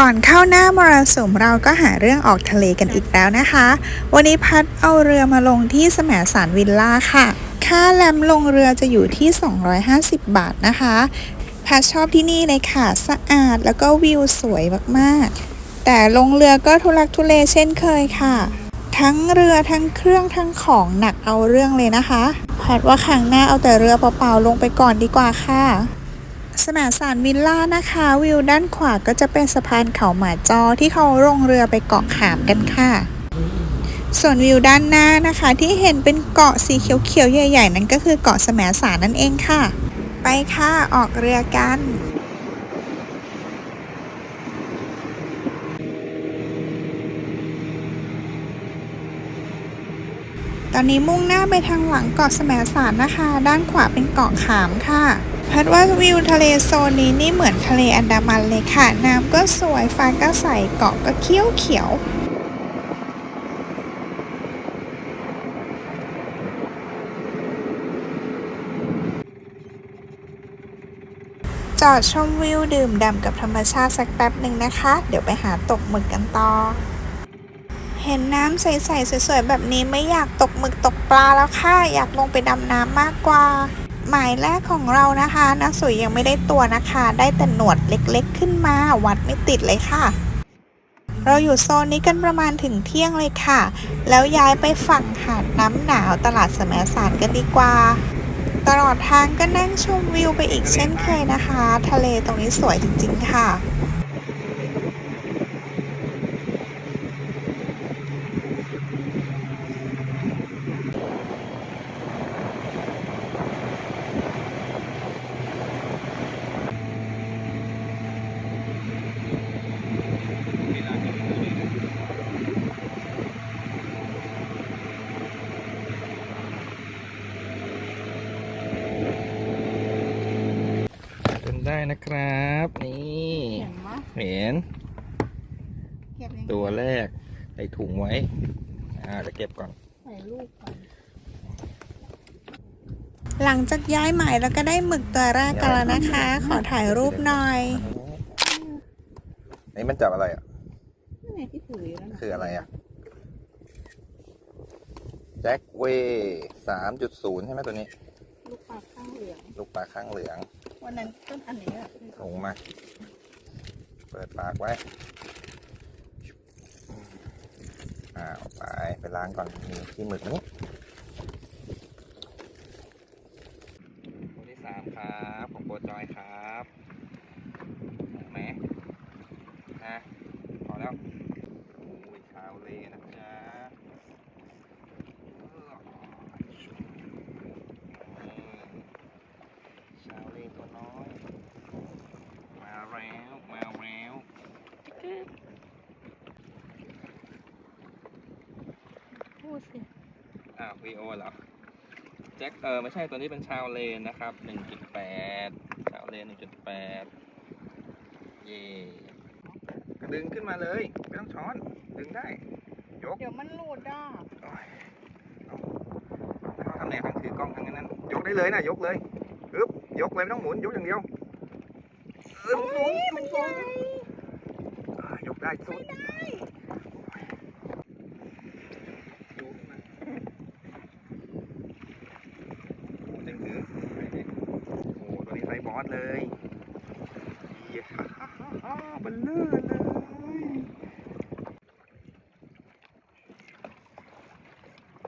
ก่อนเข้าหน้ามรสุมเราก็หาเรื่องออกทะเลกันอีกแล้วนะคะ วันนี้พัดเอาเรือมาลงที่แสมสารวิลล่าค่ะ ค่าแลมลงเรือจะอยู่ที่ 250 บาทนะคะพัดชอบที่นี่เลยค่ะสะอาดแล้วก็วิวสวยมากๆ แต่ลงเรือก็ทุลักทุเลเช่นเคยค่ะ ทั้งเรือทั้งเครื่องทั้งของหนักเอาเรื่องเลยนะคะพัดว่าครั้งหน้าเอาแต่เรือเปล่าๆลงไปก่อนดีกว่าค่ะ สมสารวิลล่านะคะ วิวด้านขวาก็จะเป็นสะพานเขาหมาจอที่เขาลงเรือไปเกาะขามกันค่ะ ส่วนวิวด้านหน้านะคะที่เห็นเป็นเกาะสีเขียวๆใหญ่ ๆ นั่นก็คือเกาะสมสารนั่นเองค่ะ ไปค่ะออกเรือกันตอนนี้มุ่งหน้าไปทางหลังเกาะแสมสารนะคะ ด้านขวาเป็นเกาะขามค่ะ พัดว่าวิวทะเลโซนนี้นี่เหมือนทะเลอันดามันเลยค่ะ น้ำก็สวยฟ้าก็ใสเกาะก็เขียวเขียวจอดชมวิวดื่มด่ำกับธรรมชาติสักแป๊บหนึ่งนะคะ เดี๋ยวไปหาตกหมึกกันต่อ เห็นน้ำใสๆสวยๆแบบนี้ไม่อยากตกหมึกตกปลาแล้วค่ะ อยากลงไปดำน้ำมากกว่า หมายแรกของเรานะคะนักสุยยังไม่ได้ตัวนะคะ ได้แต่หนวดเล็กๆ ขึ้นมาวัดไม่ติดเลยค่ะ เราอยู่โซนนี้กันประมาณถึงเที่ยงเลยค่ะ แล้วย้ายไปฝั่งหาดน้ำหนาวตลาดแสมสารกันดีกว่า ตลอดทางก็นั่งชมวิวไปอีกเช่นเคยนะคะ ทะเลตรงนี้สวยจริงๆค่ะ จน ได้นะครับ นี่เห็นไหมเห็นเก็บยังไงตัวแรกใส่ถุงไว้ อ่าจะเก็บก่อนใส่ลูกก่อนหลังจากย้ายหมายแล้วก็ได้หมึกตัวแรกกันแล้วนะคะ ขอถ่ายรูปหน่อยนี่มันจับอะไรอะนี่ไงที่ถืออยู่แล้วนะคืออะไรอะ แจ็คเวสามจุดศูนย์ใช่ไหมตัวนี้ ลูกปลาข้างเหลือง ลูกปลาข้างเหลือง วันนั้นต้นอันนี้อะถุงมา เปิดปากไว้ อ่าเอาไป ไปล้างก่อน มีที่หมึกนี้ตัวที่สามครับ ของโปรจอยครับถูกไหมฮะพอแล้วโอ้ยชาวเลนะจ๊ะอืมชาวเลตัวน้อย มาแล้ว มาแล้ว พูด สิอ่าวีโอเหรอแจ็คเออไม่ใช่ตัวนี้เป็นชาวเลนนะครับ 1.8 ชาวเลน 1.8 เย่ก็ดึงขึ้นมาเลย ไม่ต้องช้อน ดึงได้ ยกเดี๋ยวมันหลุดอะโอ้ยเอาแล้วเขาทำไหนทั้งถือกล้องทั้งนั้น ยกได้เลยนะ ยกเลยอึ๊บยกเลยไม่ต้องหมุน ยกอย่างเดียวอึ๊บสูงสูงสูงอ่ายกได้สุดดูขึ้นมาโอ้ดึงถือโอ้ ตัวนี้ไซส์บอสเลยเยี่ยฮ่าฮ่าฮ่าฮ่าเบันเลื่อเลย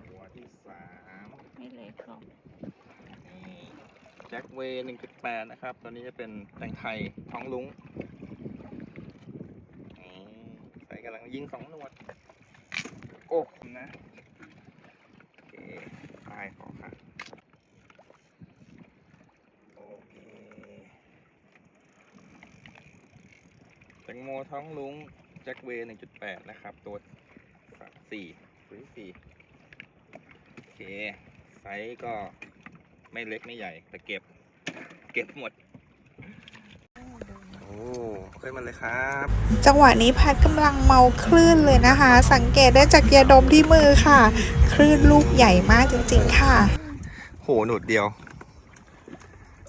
ตัวที่สามไม่เล็กหรอกนี่แจ็คเวย์1.8นะครับ ตัวนี้จะเป็นแตงไทยท้องลุงนี่ใส่กำลังยิงสองหนวด โอ้นะ โอเคตายขอค่ะ โอเค แตงโมท้องลุงแจ็คเวย์1.8นะครับ ตัวสามสี่ตัวที่สี่โอเค ไซส์ก็ไม่เล็กไม่ใหญ่ แต่เก็บ เก็บหมด โอ้ขึ้นมาเลยครับ จังหวะนี้พัดกำลังเมาคลื่นเลยนะคะ สังเกตได้จากยาดมที่มือค่ะ คลื่นลูกใหญ่มากจริงๆค่ะ โหหนุดเดียว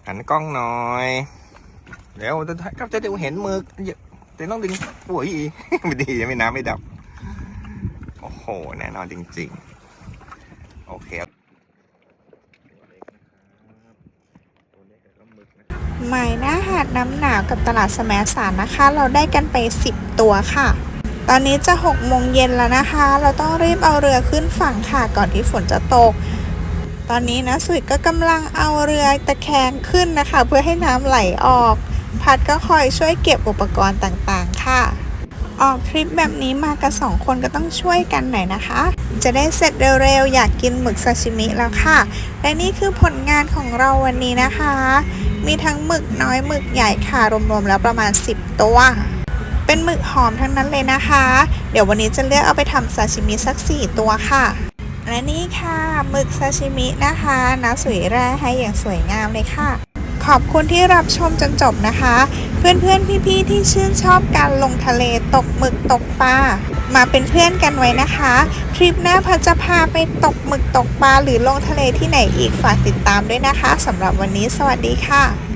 หันกล้องหน่อย เดี๋ยวจะก็จะเดี๋ยวเห็นมือ เดี๋ยวต้องดึงโอ้ยไม่ดีไม่น้ำไม่ดับ โอ้โห แน่นอนจริงๆ โอเคครับตัวเล็กนะครับตัวเล็กแล้วก็หมึกนะครับหมายหน้าหาดน้ำหนาวกับตลาดแสมสารนะคะ เราได้กันไป 10 ตัวค่ะ ตอนนี้จะ6โมงเย็นแล้วนะคะ เราต้องรีบเอาเรือขึ้นฝั่งค่ะก่อนที่ฝนจะตก ตอนนี้นะสุยก็กำลังเอาเรือตะแคงขึ้นนะคะ เพื่อให้น้ำไหลออก พัดก็คอยช่วยเก็บอุปกรณ์ต่างๆ ค่ะ ออกทริปแบบนี้มากันสองคนก็ต้องช่วยกันหน่อยนะคะ จะได้เสร็จเร็วๆ อยากกินหมึกซาชิมิแล้วค่ะ และนี่คือผลงานของเราวันนี้นะคะ มีทั้งหมึกน้อยหมึกใหญ่ค่ะ รวมๆ แล้วประมาณ 10 ตัวเป็นหมึกหอมทั้งนั้นเลยนะคะ เดี๋ยววันนี้จะเลือกเอาไปทำซาชิมิสัก 4 ตัวค่ะ และนี่ค่ะหมึกซาชิมินะคะนะสวยแร่ให้อย่างสวยงามเลยค่ะ ขอบคุณที่รับชมจนจบนะคะ เพื่อนๆ พี่ๆ ที่ชื่นชอบการลงทะเลตกหมึกตกปลามาเป็นเพื่อนกันไว้นะคะ ทริปหน้าพัจะพาไปตกหมึกตกปลาหรือลงทะเลที่ไหนอีกฝากติดตามด้วยนะคะสำหรับวันนี้สวัสดีค่ะ